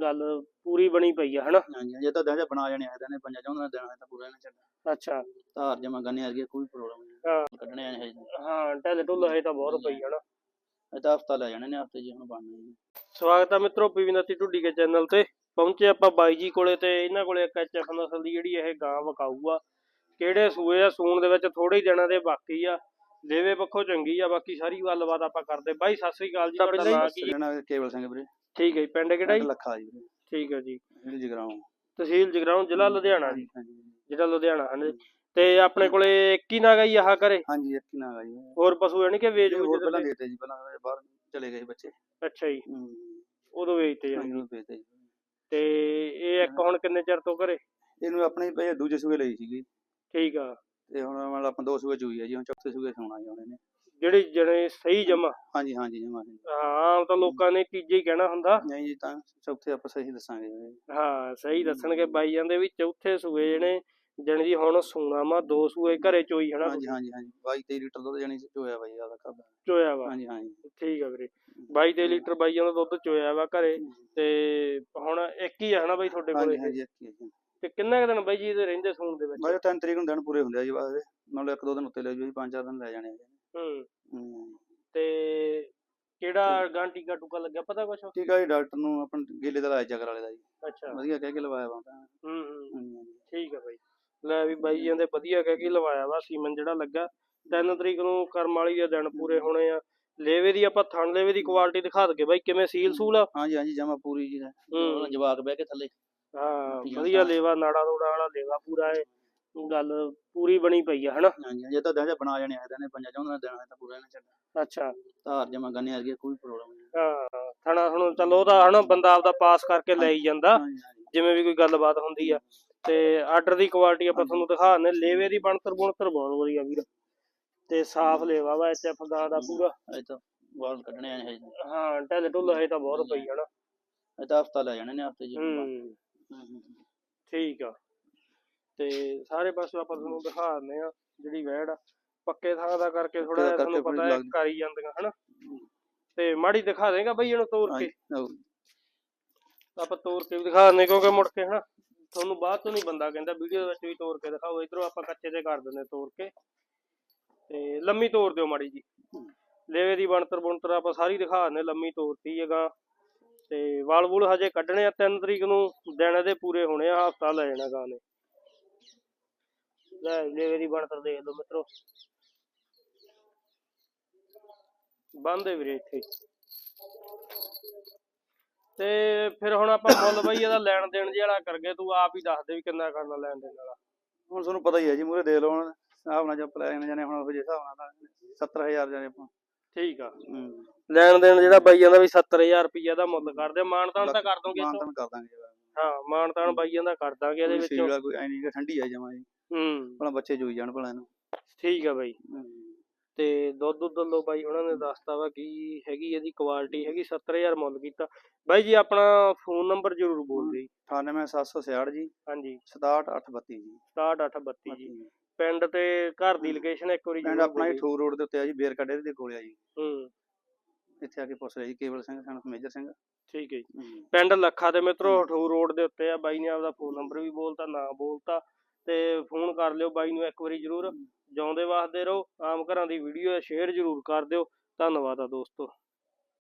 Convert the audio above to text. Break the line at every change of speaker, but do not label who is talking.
ਗੱਲ ਪੂਰੀ ਬਣੀ ਪਈ ਆ ਹਨਾ?
ਹਾਂਜੀ ਹਾਂਜੀ, ਇਹ ਤਾਂ ਦਹਜਾ ਬਣਾ ਜਾਣੇ ਆਏ ਨੇ ਪੰਜਾਂ ਚੌਂ ਦੇਣਾ ਤਾਂ ਪੂਰਾ ਨਹੀਂ ਛੱਡਣਾ
ਅੱਛਾ।
ਧਾਰ ਜਮਾ ਗੰਨੇ ਵਰਗੀ ਕੋਈ ਪ੍ਰੋਬਲਮ ਨਹੀਂ।
ਹਾਂ।
ਕੱਢਣੇ ਆਏ ਨੇ
ਹਾਂ ਢਿੱਲ ਢੁੱਲ ਹੈ ਤਾਂ ਬਹੁਤ ਪਈ ਹਨਾ?
ਇਹ ਤਾਂ ਹਫਤਾ ਲੈ ਜਾਣੇ ਨੇ ਹਫ਼ਤੇ ਜੀ ਹੁਣ ਬਣਨੇ ਜੀ
ਸਵਾਗਤ ਆ ਮਿੱਤਰੋ ਪੀਵੀਨਤੀ ਢੁੱਡੀ ਕੇ ਚੈਨਲ ਤੇ। ਪਹੁੰਚੇ ਆਪਾਂ ਬਾਈ ਜੀ ਕੋਲੇ ਤੇ ਇਹਨਾਂ ਕੋਲੇ ਇੱਕ ਐਚਐਫ ਨਸਲ ਦੀ ਜਿਹੜੀ ਇਹ ਗਾਂ ਵਕਾਊ ਆ। ਕਿਹੜੇ ਸੂਏ ਆ ਸੂਣ ਦੇ ਵਿੱਚ ਥੋੜੇ ਹੀ ਦਿਨਾਂ ਦੇ ਬਾਕੀ ਆ। ਦੇਵੇ ਪੱਖੋਂ ਚੰਗੀ ਆ ਬਾਕੀ ਸਾਰੀ ਗੱਲਬਾਤ ਆਪਾਂ ਕਰਦੇ। ਬਾਈ ਸਤਿ ਸ੍ਰੀ ਅਕਾਲ ਜੀ ਤੁਹਾਡਾ ਨਾਂ ਕੀ ਹੈ?
ਕੇਵਲ ਸਿੰਘ ਵੀਰੇ।
ਠੀਕ ਹੈ ਜੀ ਪਿੰਡ ਕਿਹੜਾ ਜੀ?
ਲੱਖਾ ਜੀ।
ਠੀਕ ਹੈ ਜੀ।
ਜਿਹੜੀ ਜਗਰਾਉਂ।
ਤਹਿਸੀਲ ਜਗਰਾਉਂ ਜ਼ਿਲ੍ਹਾ ਲੁਧਿਆਣਾ ਜੀ। ਜਿਹੜਾ ਲੁਧਿਆਣਾ ਹਨ ਤੇ ਆਪਣੇ ਕੋਲੇ ਇੱਕ ਹੀ ਨਾਗਾ ਜੀ ਆਹ ਕਰੇ
ਹਾਂਜੀ ਇੱਕ ਹੀ ਨਾਗਾ ਜੀ।
ਹੋਰ ਪਸ਼ੂ ਯਾਨੀ ਕਿ ਵੇਚ
ਇਹ ਹੋਰ
ਵੂਚ
ਪਹਿਲਾਂ
ਦਿੱਤੇ?
ਦੇਤੇ ਜੀ ਪਹਿਲਾਂ ਇਹ ਬਾਹਰ ਚਲੇ ਗਏ ਬੱਚੇ।
ਅੱਛਾ ਜੀ।
ਹੂੰ।
ਉਦੋਂ ਵੇਚਤੇ ਜਾਂਦੇ
ਉਹ ਵੇਚਤੇ ਜੀ।
ਤੇ ਇਹ ਇੱਕ ਹੁਣ ਕਿੰਨੇ ਚਿਰ ਤੋਂ ਘਰੇ?
ਇਹਨੂੰ ਆਪਣੇ ਪਏ ਦੂਜੇ ਸੂਏ ਲਈ ਸੀਗੀ।
ਠੀਕ ਆ।
ਤੇ ਹੁਣ ਮਤਲਬ ਆਪਾਂ ਦੋ ਸੂਏ ਚੋਈ ਆ ਜੀ ਹੁਣ ਚੌਥੇ ਸੂਏ ਸੋਣਾ ਜੀ ਹੁਣ ਇਹਨੇ।
ਜਿਹੜੀ ਜਣੇ ਸਹੀ ਜਮਾ।
ਹਾਂਜੀ ਹਾਂਜੀ ਜਮਾ ਜੀ
ਹਾਂ ਤਾਂ ਲੋਕਾਂ ਨੇ ਤੀਜੇ ਹੀ ਕਹਿਣਾ ਹੁੰਦਾ।
ਨਹੀਂ ਜੀ ਤਾਂ ਚੌਥੇ ਆਪਾਂ ਸਹੀ ਦੱਸਾਂਗੇ। ਜੀ।
ਹਾਂ ਸਹੀ ਦੱਸਣਗੇ ਬਾਈ ਜਾਂਦੇ ਵੀ ਚੌਥੇ ਸੂਏ ਜਿਹੜੇ ਜਣੇ ਦੀ ਹੁਣ ਸੂਣਾ ਮਾ ਦੋ ਸੂਏ ਘਰੇ ਚੋਈ ਹਨਾ
ਹਾਂਜੀ ਹਾਂਜੀ ਹਾਂਜੀ। 22 23 ਲੀਟਰ ਦੁੱਧ ਜਾਨੀ ਚੋਇਆ ਬਾਈ ਆਦਾ ਕਰਦਾ
ਚੋਇਆ ਵਾ।
ਹਾਂਜੀ ਹਾਂਜੀ।
ਠੀਕ ਆ ਵੀਰੇ। 22 ਤੇ ਲੀਟਰ ਬਾਈਆਂ ਦਾ ਦੁੱਧ ਚੋਇਆ ਵਾ ਘਰੇ ਤੇ ਹੁਣ ਇੱਕ ਹੀ ਆ ਹਨਾ ਬਾਈ ਤੁਹਾਡੇ ਕੋਲੇ?
ਹਾਂਜੀ ਹਾਂਜੀ ਇੱਕ ਹੀ ਜੀ।
ਤੇ ਕਿੰਨੇ ਕੁ ਦਿਨ ਬਾਈ ਜੀ ਇਹਦੇ ਰਹਿੰਦੇ ਸੂਣ ਦੇ ਵਿੱਚ?
ਬਾਈ 3 ਤਰੀਕ ਨੂੰ ਦਿਨ ਪੂਰੇ ਹੁੰਦੇ ਆ ਜੀ ਬਾਅਦ ਨਾਲੇ ਇੱਕ ਦੋ ਦਿਨ ਉੱਤੇ ਲੈ ਜੀ ਪੰਜ ਚਾਰ ਦਿਨ ਲੈ ਜਾਣੇ ਆ ਜੀ।
ਹੂੰ। ਤੇ ਕਿਹੜਾ ਗਾਂ ਟੀਕਾ ਟੂਕਾ ਲੱਗਿਆ ਪਤਾ ਕੁਛ?
ਠੀਕ ਆ ਜੀ ਡਾਕਟਰ ਨੂੰ ਆਪਣ ਗੇਲੇ ਦਾ ਇਲਾਜ ਚੱਕਰ ਵਾਲੇ ਦਾ ਜੀ।
ਅੱਛਾ।
ਵਧੀਆ ਕਹਿ ਕੇ ਲਵਾਇਆ ਵਾ। ਤਾਂ
ਹੂੰ। ਠੀਕ ਆ ਬਾਈ। ਲੈ ਵੀ ਬਾਈ ਜਾਂਦੇ ਵਧੀਆ ਕਹਿ ਕੇ ਲਵਾਇਆ ਵਾ ਸੀਮਨ ਜਿਹੜਾ ਲੱਗਾ। 3 ਤਰੀਕ ਨੂੰ ਕਰਮ ਵਾਲੀ ਦੇ ਦਿਨ ਪੂਰੇ ਹੋਣੇ ਆ। ਲੇਵੇ ਦੀ ਆਪਾਂ ਥਣ ਲੇਵੇ ਦੀ ਕੁਆਲਿਟੀ ਦਿਖਾ ਦਗੇ ਬਾਈ ਕਿਵੇਂ ਸੀਲ ਸੂਲ ਆ?
ਹਾਂਜੀ ਹਾਂਜੀ ਜਮਾ ਪੂਰੀ ਜੀ।
ਹੂੰ।
ਜਵਾਕ ਬਹਿ ਕੇ ਥੱਲੇ।
ਹਾਂ ਵਧੀਆ ਲੇਵਾ ਨਾੜਾ ਨੂੜਾ ਵਾਲਾ ਲੇਵਾ ਪੂਰਾ ਏ। ਗੱਲ ਪੂਰੀ ਬਣੀ ਪਈ ਆ ਹਨਾ?
ਹਾਂਜੀ ਹਾਂਜੀ ਇਹ ਤਾਂ ਦਹਜਾ ਬਣਾ ਜਾਣੇ ਆਏ ਨੇ ਪੰਜਾਂ ਚੌਂ ਦੇਣਾ ਤਾਂ ਪੂਰਾ ਨਹੀਂ ਛੱਡਣਾ
ਅੱਛਾ।
ਧਾਰ ਜਮਾ ਗੰਨੇ ਵਰਗੀ ਕੋਈ ਪ੍ਰੋਬਲਮ ਨਹੀਂ।
ਹਾਂ ਥਣਾ ਹੁਣ ਚਲੋ ਉਹਦਾ ਹਨਾ ਬੰਦਾ ਆਪਦਾ ਪਾਸ ਕਰਕੇ ਲੈ ਹੀ ਜਾਂਦਾ
ਹਾਂਜੀ ਹਾਂਜੀ।
ਜਿਵੇਂ ਵੀ ਕੋਈ ਗੱਲਬਾਤ ਹੁੰਦੀ ਆ। ਤੇ ਆਰਡਰ ਦੀ ਕੁਆਲਿਟੀ ਆਪਾਂ ਤੁਹਾਨੂੰ ਦਿਖਾ ਦਿੰਦੇ ਲੇਵੇ ਦੀ ਬਣਤਰ ਬਣਤਰ ਬਹੁਤ ਵਧੀਆ ਵੀਰ। ਤੇ ਸਾਫ਼ ਲੇਵਾ ਵਾ ਐਚਐਫ ਗਾਂ ਦਾ ਪੂਰਾ।
ਇਹ ਤਾਂ ਵਾਲ ਕੱਢਣੇ ਆਏ ਨੇ
ਹਾਂ ਢਿੱਲ ਢੁੱਲ ਹੈ ਤਾਂ ਬਹੁਤ ਪਈ ਹਨਾ
ਇਹ ਤਾਂ ਹਫਤਾ ਲੈ ਜਾਣੇ ਨੇ ਹਫ਼ਤੇ ਜੀ
ਹੂੰ
ਹੂੰ।
ਠੀਕ ਆ। ਤੇ ਸਾਰੇ ਪਾਸੇ ਆਪਾਂ ਤੁਹਾਨੂੰ ਦਿਖਾ ਦਿੰਦੇ ਆ ਜਿਹੜੀ ਵੈੜ ਆ। ਪੱਕੇ ਥਾਂ ਦਾ ਕਰਕੇ ਥੋੜਾ ਜਿਹਾ ਤੁਹਾਨੂੰ ਪਤਾ ਹੈ। ਕਰੀ ਜਾਂਦੀਆਂ ਹਨਾ? ਤੇ ਮਾੜੀ ਦਿਖਾ ਦੇਗਾ ਬਈ ਇਹਨੂੰ ਤੋੜ ਕੇ। ਆਪਾਂ ਤੋੜ ਕੇ ਵੀ ਦਿਖਾ ਦਿੰਦੇ ਕਿਉਂਕਿ ਮੁੜ ਕੇ ਹਨਾ ਤੁਹਾਨੂੰ ਬਾਅਦ ਤੋਂ ਨਹੀਂ ਬੰਦਾ ਕਹਿੰਦਾ ਵੀਡੀਓ ਵਿੱਚ ਵੀ ਤੋੜ ਕੇ ਦਿਖਾਓ। ਇਧਰੋਂ ਆਪਾਂ ਕੱਚੇ ਤੇ ਕਰ ਦਿੰਦੇ ਤੋੜ ਕੇ। ਤੇ ਲੰਮੀ ਤੋੜ ਦਿਓ ਮਾੜੀ ਜੀ। ਲੇਵੇ ਦੀ ਬਣਤਰ ਬਣਤਰ ਆਪਾਂ ਸਾਰੀ ਦਿਖਾ ਦਿੰਦੇ ਲੰਮੀ ਤੋੜਤੀ ਹੈਗਾ। ਤੇ ਵਾਲ ਵੂਲ ਹਜੇ ਕੱਢਣੇ ਆ 3 ਤਰੀਕ ਨੂੰ ਦਿਨ ਇਹਦੇ ਪੂਰੇ ਹੋਣੇ ਆ ਹਫਤਾ ਲੈ ਜਾਣਾ ਗਾਂ ਨੇ। ਲੈ ਲੇਵੇ ਦੀ ਬਣਤਰ ਦੇਖ ਲਓ ਮਿੱਤਰੋ। ਬੰਦੇ ਵੀਰੇ ਇੱਥੇ। ਤੇ ਫਿਰ ਹੁਣ ਆਪਾਂ ਮੁੱਲ ਬਈ ਇਹਦਾ ਲੈਣ ਦੇਣ ਜਿਹੜਾ ਕਰਗੇ ਤੂੰ ਆਪ ਹੀ ਦੱਸ ਦੇ ਵੀ ਕਿੰਨਾ ਕਰਨਾ ਲੈਣ ਦੇਣ ਵਾਲਾ।
ਹੁਣ ਤੁਹਾਨੂੰ ਪਤਾ ਹੀ ਹੈ ਜੀ ਮੂਰੇ ਦੇ ਲਓ ਹੁਣ ਹਿਸਾਬ ਨਾਲ ਜੱਪ ਲੈ ਜਾਣੇ ਹੁਣ ਉਹ ਜੇ ਹਿਸਾਬ ਨਾਲ ਤਾਂ 70000 ਜਾਨੇ ਆਪਾਂ।
ਠੀਕ ਆ। ਲੈਣ ਦੇਣ ਜਿਹੜਾ ਬਾਈਆਂ ਦਾ ਵੀ 70000 ਰੁਪਈਆ ਦਾ ਮੁੱਲ ਕਰਦੇ ਮਾਨਤਾਨ ਤਾਂ ਕਰ ਦੋਗੇ
ਮਾਨਤਨ ਕਰ ਦਾਂਗੇ ਜੀ
ਹਾਂ ਮਾਨਤਾਨ ਬਾਈਆਂ ਦਾ ਕਰ ਦਾਂਗੇ ਇਹਦੇ ਵਿੱਚੋਂ।
ਕੋਈ ਐ ਨਹੀਂ ਠੰਡੀ ਆ ਜਮਾ ਜੀ।
ਹੂੰ।
ਭਲਾ ਬੱਚੇ ਜੋਈ ਜਾਣ ਭਲਾ ਇਹਨੂੰ
ਠੀਕ ਆ ਬਾਈ। ਤੇ ਦੁੱਧ ਦੁੱਧ ਲੋ ਬਾਈ ਉਹਨਾਂ ਨੇ ਦੱਸਤਾ ਵਾ ਕੀ ਹੈਗੀ ਇਹਦੀ ਕੁਆਲਿਟੀ ਹੈਗੀ 70000 ਮੁੱਲ ਕੀਤਾ। ਬਾਈ ਜੀ ਆਪਣਾ ਫੋਨ ਨੰਬਰ ਜ਼ਰੂਰ ਬੋਲ ਦਿਓ ਜੀ।
98766 ਜੀ।
ਹਾਂਜੀ।
67832 ਜੀ।
6832 ਜੀ। ਪਿੰਡ ਤੇ ਘਰ ਦੀ ਲੋਕੇਸ਼ਨ ਇੱਕ ਵਾਰੀ
ਪਿੰਡ ਆਪਣਾ ਹੀ। ਠੂਰ ਰੋਡ ਦੇ ਉੱਤੇ ਆ ਜੀ ਬੇਰ ਕੱਡੇ ਦੇ ਕੋਲੇ ਆ ਜੀ।
ਹੂੰ।
ਇੱਥੇ ਆ ਕੇ ਪੁੱਛ ਲਿਆ ਜੀ ਕੇਵਲ ਸਿੰਘ ਸਨ ਮੇਜਰ ਸਿੰਘ।
ਠੀਕ ਹੈ ਜੀ। ਪਿੰਡ ਲੱਖਾ ਤੇ ਮਿੱਤਰੋ ਹਠੂਰ ਰੋਡ ਦੇ ਉੱਤੇ ਆ। ਬਾਈ ਨੇ ਆਪਦਾ ਫੋਨ ਨੰਬਰ ਵੀ ਬੋਲਤਾ ਨਾਂ ਬੋਲਤਾ। ਤੇ ਫੋਨ ਕਰ ਲਿਓ ਬਾਈ ਨੂੰ ਇੱਕ ਵਾਰੀ ਜ਼ਰੂਰ। ਜਿਉਂਦੇ ਵਾਸਤੇ ਰਹੋ। ਆਮ ਘਰਾਂ ਦੀ ਵੀਡੀਓ ਸ਼ੇਅਰ ਜ਼ਰੂਰ ਕਰ ਦਿਓ। ਧੰਨਵਾਦ ਆ ਦੋਸਤੋ।